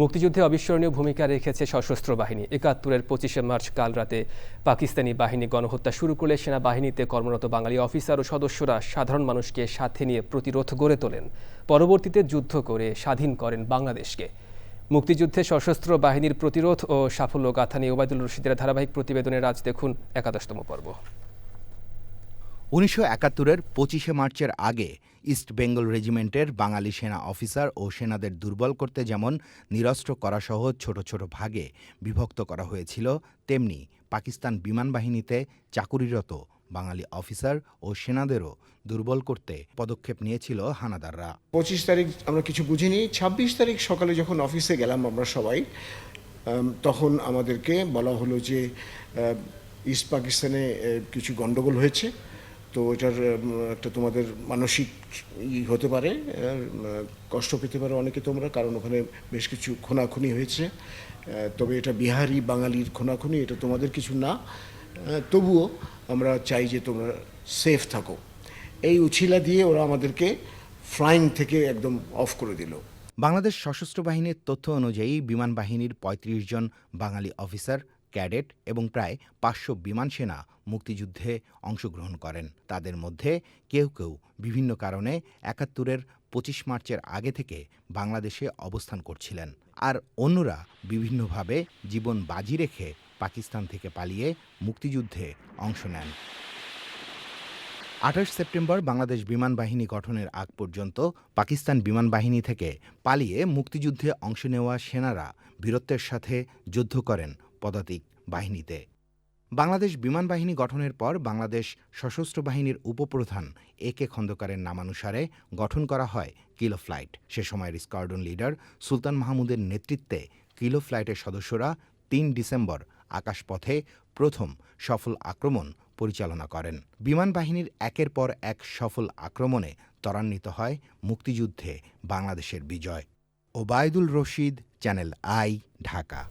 মুক্তিযুদ্ধে অবিস্মরণীয় ভূমিকা রেখেছে সশস্ত্র বাহিনী। একাত্তরের পঁচিশে মার্চ কাল রাতে পাকিস্তানি বাহিনী গণহত্যা শুরু করলে সেনাবাহিনীতে কর্মরত বাঙালি অফিসার ও সদস্যরা সাধারণ মানুষকে সাথে নিয়ে প্রতিরোধ গড়ে তোলেন। পরবর্তীতে যুদ্ধ করে স্বাধীন করেন বাংলাদেশকে। মুক্তিযুদ্ধে সশস্ত্র বাহিনীর প্রতিরোধ ও সাফল্য গাথা নিয়ে ওবায়দুল রশিদের ধারাবাহিক প্রতিবেদনের আজ দেখুন একাদশতম পর্ব। উনিশশো একাত্তরের পঁচিশে মার্চের আগে ইস্ট বেঙ্গল রেজিমেন্টের বাঙালি সেনা অফিসার ও সেনাদের দুর্বল করতে যেমন নিরস্ত্র করাসহ ছোট ছোট ভাগে বিভক্ত করা হয়েছিল, তেমনি পাকিস্তান বিমান বাহিনীতে চাকুরিরত বাঙালি অফিসার ও সেনাদেরও দুর্বল করতে পদক্ষেপ নিয়েছিল হানাদাররা। পঁচিশ তারিখ আমরা কিছু বুঝিনি, ছাব্বিশ তারিখ সকালে যখন অফিসে গেলাম আমরা সবাই তখন আমাদেরকে বলা হলো যে ইস্ট পাকিস্তানে কিছু গন্ডগোল হয়েছে। তো এটার একটা তোমাদের মানসিক ই হতে পারে কষ্ট পেতে পারে অনেকে তোমরা, কারণ ওখানে বেশ কিছু খুনাখুনি হয়েছে। তবে এটা বিহারি বাঙালির খুনাখুনি, এটা তোমাদের কিছু না। তবুও আমরা চাই যে তোমরা সেফ থাকো। এই উছিলা দিয়ে ওরা আমাদেরকে ফ্লাইং থেকে একদম অফ করে দিল। বাংলাদেশ সশস্ত্র বাহিনীর তথ্য অনুযায়ী বিমান বাহিনীর ৩৫ জন বাঙালি অফিসার ক্যাডেট এবং প্রায় পাঁচশো বিমান সেনা মুক্তিযুদ্ধে অংশগ্রহণ করেন। তাদের মধ্যে কেউ কেউ বিভিন্ন কারণে একাত্তরের পঁচিশ মার্চের আগে থেকে বাংলাদেশে অবস্থান করছিলেন। আর অন্যরা বিভিন্নভাবে জীবন বাজি রেখে পাকিস্তান থেকে পালিয়ে মুক্তিযুদ্ধে অংশ নেন। আঠাশ সেপ্টেম্বর বাংলাদেশ বিমান বাহিনী গঠনের আগ পর্যন্ত পাকিস্তান বিমান বাহিনী থেকে পালিয়ে মুক্তিযুদ্ধে অংশ নেওয়া সেনারা বীরত্বের সাথে যুদ্ধ করেন পদাতিক বাহিনীতে। বাংলাদেশ বিমান বাহিনী গঠনের পর বাংলাদেশ সশস্ত্র বাহিনীর উপপ্রধান এ কে খন্দকারের নামানুসারে গঠন করা হয় কিলো ফ্লাইট। সে সময়ের স্কোয়াড্রন লিডার সুলতান মাহমুদের নেতৃত্বে কিলো ফ্লাইটের সদস্যরা তিন ডিসেম্বর আকাশপথে প্রথম সফল আক্রমণ পরিচালনা করেন। বিমান বাহিনীর একের পর এক সফল আক্রমণে ত্বরান্বিত হয় মুক্তিযুদ্ধে বাংলাদেশের বিজয়। Obaidul Rashid, channel I, Dhaka.